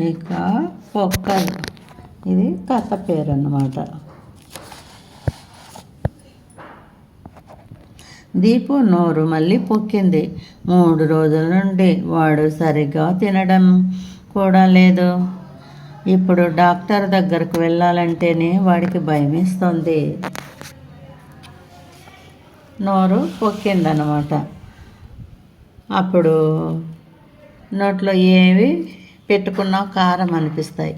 ఇక పొక్కలు. ఇది కథ పేరు అన్నమాట దీపు నోరు మళ్ళీ పొక్కింది. మూడు రోజుల నుండి వాడు సరిగ్గా తినడం కూడా లేదు. ఇప్పుడు డాక్టర్ దగ్గరకు వెళ్ళాలంటేనే వాడికి భయమేస్తుంది. నోరు పొక్కిందనమాట అప్పుడు నోట్లో ఏవి పెట్టుకున్నా కారం అనిపిస్తాయి.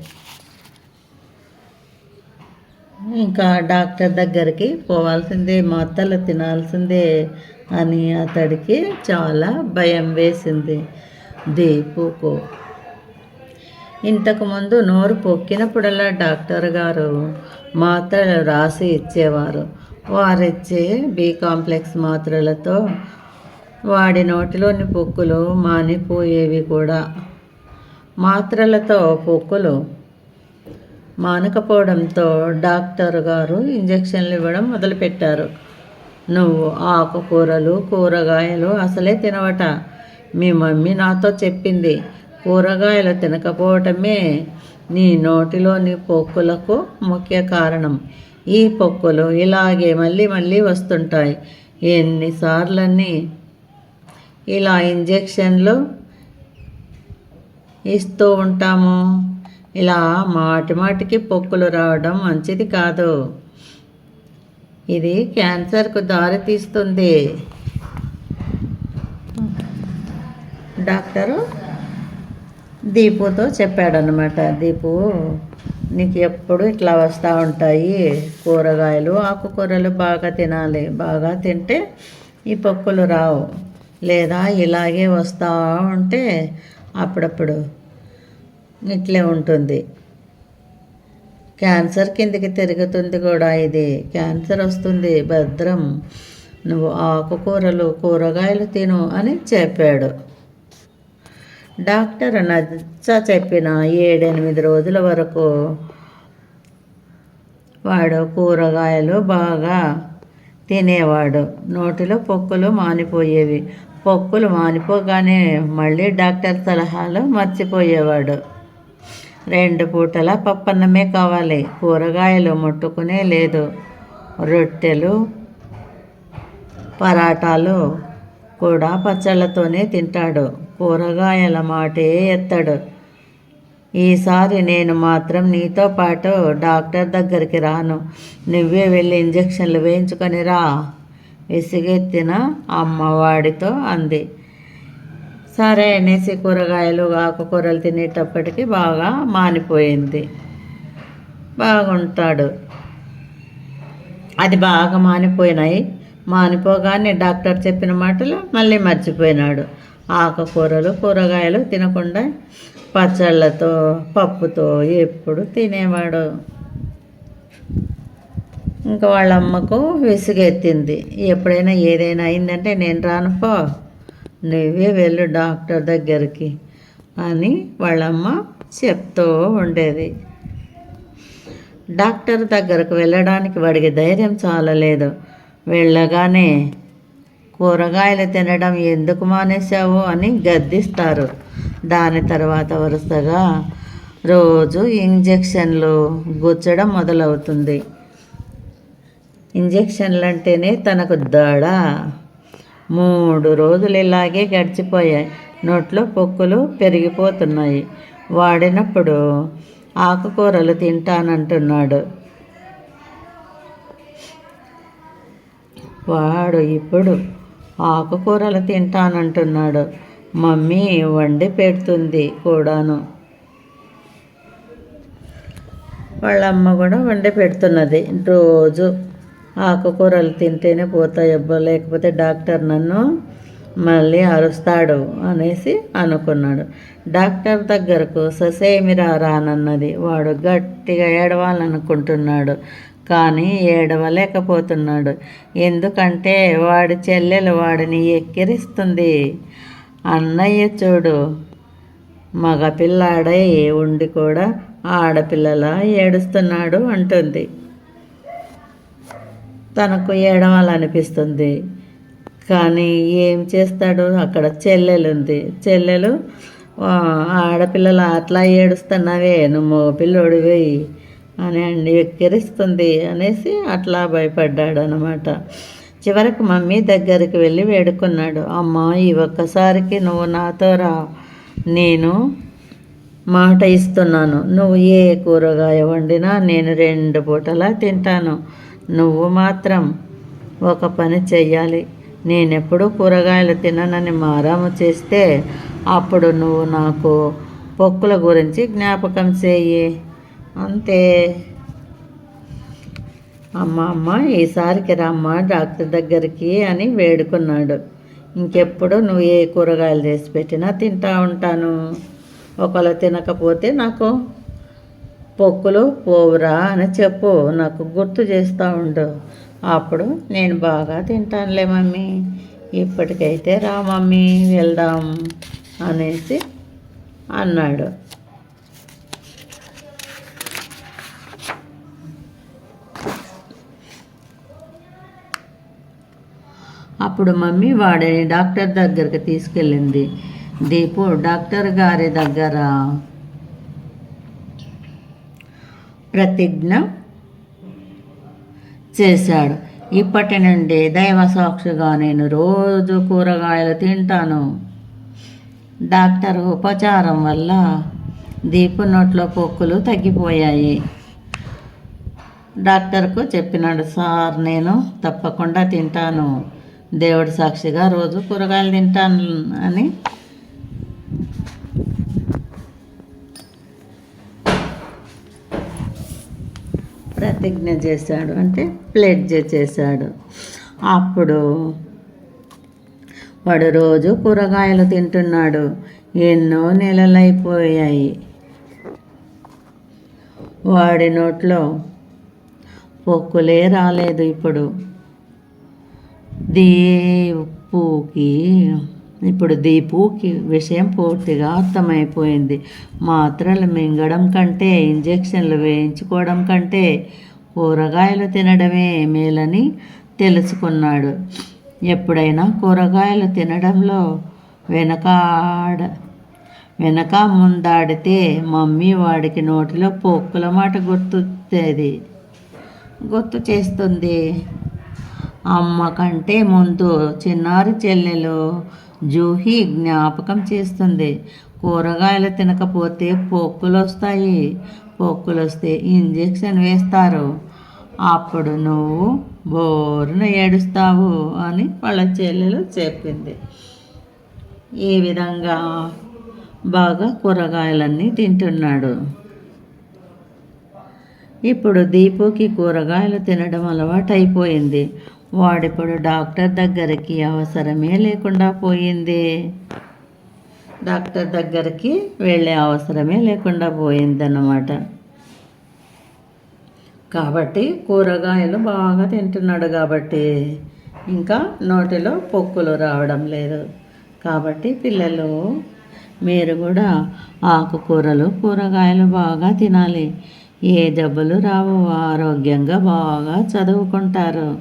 ఇంకా డాక్టర్ దగ్గరికి పోవాల్సిందే మొత్తలు తినాల్సిందే అని అతడికి చాలా భయం వేసింది. దీపుకు ఇంతకుముందు నోరు పొక్కినప్పుడల్లా డాక్టర్ గారు మాత్రలు రాసి ఇచ్చేవారు. వారిచ్చే బి కాంప్లెక్స్ మాత్రలతో వాడి నోటిలోని పొక్కులు మానిపోయేవి కూడా. మాత్రలతో పొక్కులు మానకపోవడంతో డాక్టర్ గారు ఇంజెక్షన్లు ఇవ్వడం మొదలుపెట్టారు. నువ్వు ఆకుకూరలు కూరగాయలు అసలే తినవట. మీ మమ్మీ నాతో చెప్పింది కూరగాయలు తినకపోవటమే నీ నోటిలోని పొక్కులకు ముఖ్య కారణం. ఈ పొక్కులు ఇలాగే మళ్ళీ మళ్ళీ వస్తుంటాయి. ఎన్నిసార్లని ఇలా ఇంజెక్షన్లు ఇస్తూ ఉంటాము. ఇలా మాటి మాటికి పొక్కులు రావడం మంచిది కాదు. ఇది క్యాన్సర్కు దారితీస్తుంది డాక్టరు దీపుతో చెప్పాడనమాట దీపు నీకు ఎప్పుడు ఇట్లా వస్తూ ఉంటాయి? కూరగాయలు ఆకుకూరలు బాగా తినాలి. బాగా తింటే ఈ పొక్కులు రావు. లేదా ఇలాగే వస్తూ ఉంటే అప్పుడప్పుడు ఇట్లే ఉంటుంది. క్యాన్సర్ కిందికి తిరుగుతుంది కూడా ఇది. క్యాన్సర్ వస్తుంది భద్రం. నువ్వు ఆకుకూరలు కూరగాయలు తిను అని చెప్పాడు. డాక్టర్ నచ్చ చెప్పిన ఏడెనిమిది రోజుల వరకు వాడు కూరగాయలు బాగా తినేవాడు. నోటిలో పొక్కులు మానిపోయేవి. పొక్కులు మానిపోగానే మళ్ళీ డాక్టర్ సలహాలు మర్చిపోయేవాడు. రెండు పూటల పప్పన్నమే కావాలి. కూరగాయలు ముట్టుకునే లేదు. రొట్టెలు పరాటాలు కూడా పచ్చళ్ళతోనే తింటాడు. కూరగాయల మాటే ఎత్తాడు. ఈసారి నేను మాత్రం నీతో పాటు డాక్టర్ దగ్గరికి రాను. నువ్వే వెళ్ళి ఇంజక్షన్లు వేయించుకొని రా. విసిగెత్తిన అమ్మవాడితో అంది. సరే అనేసి కూరగాయలు ఆకుకూరలు తినేటప్పటికి బాగా మానిపోయింది. బాగుంటాడు. అది బాగా మానిపోయినాయి. మానిపోగానే డాక్టర్ చెప్పిన మాటలు మళ్ళీ మర్చిపోయినాడు. ఆకుకూరలు కూరగాయలు తినకుండా పచ్చళ్ళతో పప్పుతో ఎప్పుడు తినేవాడు. ఇంకా వాళ్ళ అమ్మకు విసుగెత్తింది. ఎప్పుడైనా ఏదైనా అయిందంటే నేను రానుపో నువ్వే వెళ్ళు డాక్టర్ దగ్గరికి అని వాళ్ళమ్మ చెప్తూ ఉండేది. డాక్టర్ దగ్గరకు వెళ్ళడానికి వాడికి ధైర్యం చాలలేదు. వెళ్ళగానే కూరగాయలు తినడం ఎందుకు మానేశావు? అని గద్దిస్తారు. దాని తర్వాత వరుసగా రోజు ఇంజెక్షన్లు గుచ్చడం మొదలవుతుంది. ఇంజెక్షన్లు అంటేనే తనకు దడ. మూడు రోజులు ఇలాగే గడిచిపోయాయి. నోట్లో పొక్కులు పెరిగిపోతున్నాయి. వాడినప్పుడు ఆకుకూరలు తింటానంటున్నాడు. వాడు ఇప్పుడు ఆకుకూరలు తింటానంటున్నాడు. మమ్మీ వండి పెడుతుంది కూడాను. వాళ్ళమ్మ కూడా వండి పెడుతున్నది రోజు. ఆకుకూరలు తింటేనే పోతాయబ్బో లేకపోతే డాక్టర్ నన్ను మళ్ళీ అరుస్తాడు అనేసి అనుకున్నాడు. డాక్టర్ దగ్గరకు ససేమిరా రానన్నది. వాడు గట్టిగా ఏడవాలనుకుంటున్నాడు. కానీ ఏడవలేకపోతున్నాడు. ఎందుకంటే వాడి చెల్లెలు వాడిని ఎక్కిరిస్తుంది. అన్నయ్య చూడు మగపిల్లాడై ఉండి కూడా ఆడపిల్లల ఏడుస్తున్నాడు అంటుంది. తనకు ఏడవాలనిపిస్తుంది. కానీ ఏం చేస్తాడు? అక్కడ చెల్లెలు ఉంది చెల్లెలు ఆడపిల్లలు అట్లా ఏడుస్తున్నావే నువ్వు మగపిల్లోడివి అని అండి ఎక్కిరిస్తుంది అనేసి అట్లా భయపడ్డాడు అనమాట చివరకు మమ్మీ దగ్గరికి వెళ్ళి వేడుకున్నాడు. అమ్మ ఈ ఒక్కసారికి నువ్వు నాతో రా. నేను మాట ఇస్తున్నాను. నువ్వు ఏ కూరగాయ వండినా నేను రెండు పూటలా తింటాను. నువ్వు మాత్రం ఒక పని చెయ్యాలి. నేనెప్పుడు కూరగాయలు తిననని మారాము చేస్తే అప్పుడు నువ్వు నాకు పొక్కుల గురించి జ్ఞాపకం చేయి అంతే. అమ్మ అమ్మ ఈసారికి రమ్మ డాక్టర్ దగ్గరికి అని వేడుకున్నాడు. ఇంకెప్పుడు నువ్వు ఏ కూరగాయలు చేసి పెట్టినా తింటా ఉంటాను. ఒకవేళ తినకపోతే నాకు పొక్కులు పోవురా అని చెప్పు నాకు గుర్తు చేస్తూ ఉండు. అప్పుడు నేను బాగా తింటానులే మమ్మీ. ఇప్పటికైతే రా మమ్మీ వెళ్దాం అనేసి అన్నాడు. అప్పుడు మమ్మీ వాడిని డాక్టర్ దగ్గరికి తీసుకెళ్ళింది. దీపు డాక్టర్ గారి దగ్గర ప్రతిజ్ఞ చేశాడు. ఇప్పటి నుండి దైవ సాక్షిగా నేను రోజు కూరగాయలు తింటాను. డాక్టర్ ఉపచారం వల్ల దీపు నోట్లో పొక్కులు తగ్గిపోయాయి. డాక్టర్కు చెప్పినాడు సార్ నేను తప్పకుండా తింటాను. దేవుడి సాక్షిగా రోజు కూరగాయలు తింటాను అని ప్రతిజ్ఞ చేశాడు. అంటే ప్లెడ్జ్ చేశాడు. అప్పుడు వాడు రోజు కూరగాయలు తింటున్నాడు. ఎన్నో నెలలైపోయాయి. వాడి నోట్లో పొక్కులే రాలేదు ఇప్పుడు. దీపుకి ఇప్పుడు దీపుకి విషయం పూర్తిగా అర్థమైపోయింది. మాత్రలు మింగడం కంటే ఇంజెక్షన్లు వేయించుకోవడం కంటే కూరగాయలు తినడమే మేలని తెలుసుకున్నాడు. ఎప్పుడైనా కూరగాయలు తినడంలో వెనకాడ వెనక ముందాడితే మమ్మీ వాడికి నోటిలో పొక్కుల మాట గుర్తొచ్చేది. గుర్తు చేస్తుంది. అమ్మ కంటే ముందు చిన్నారి చెల్లెలు జూహి జ్ఞాపకం చేస్తుంది. కూరగాయలు తినకపోతే పొక్కులు వస్తాయి పొక్కులు వస్తే ఇంజెక్షన్ వేస్తారు. అప్పుడు నువ్వు బోరున ఏడుస్తావు అని వాళ్ళ చెల్లెలు చెప్పింది. ఈ విధంగా బాగా కూరగాయలన్నీ తింటున్నాడు. ఇప్పుడు దీపుకి కూరగాయలు తినడం అలవాటు అయిపోయింది వాడిప్పుడు డాక్టర్ దగ్గరికి అవసరమే లేకుండా పోయింది. డాక్టర్ దగ్గరికి వెళ్ళే అవసరమే లేకుండా పోయిందన్నమాట. కాబట్టి కూరగాయలు బాగా తింటున్నాడు కాబట్టి ఇంకా నోటిలో పొక్కులు రావడం లేదు. కాబట్టి పిల్లలు మీరు కూడా ఆకుకూరలు కూరగాయలు బాగా తినాలి. ఏ జబ్బులు రావు ఆరోగ్యంగా బాగా చదువుకుంటారు.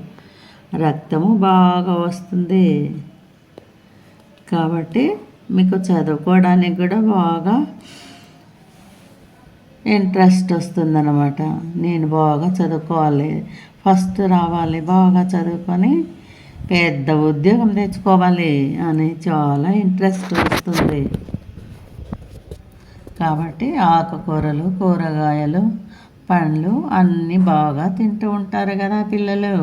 రక్తము బాగా వస్తుంది. కాబట్టి మీకు చదువుకోవడానికి కూడా బాగా ఇంట్రెస్ట్ వస్తుందన్నమాట. నేను బాగా చదువుకోవాలి. ఫస్ట్ రావాలి బాగా చదువుకొని పెద్ద ఉద్యోగం తెచ్చుకోవాలి అని చాలా ఇంట్రెస్ట్ వస్తుంది. కాబట్టి ఆకుకూరలు కూరగాయలు పండ్లు అన్నీ బాగా తింటూ ఉంటారు కదా పిల్లలు.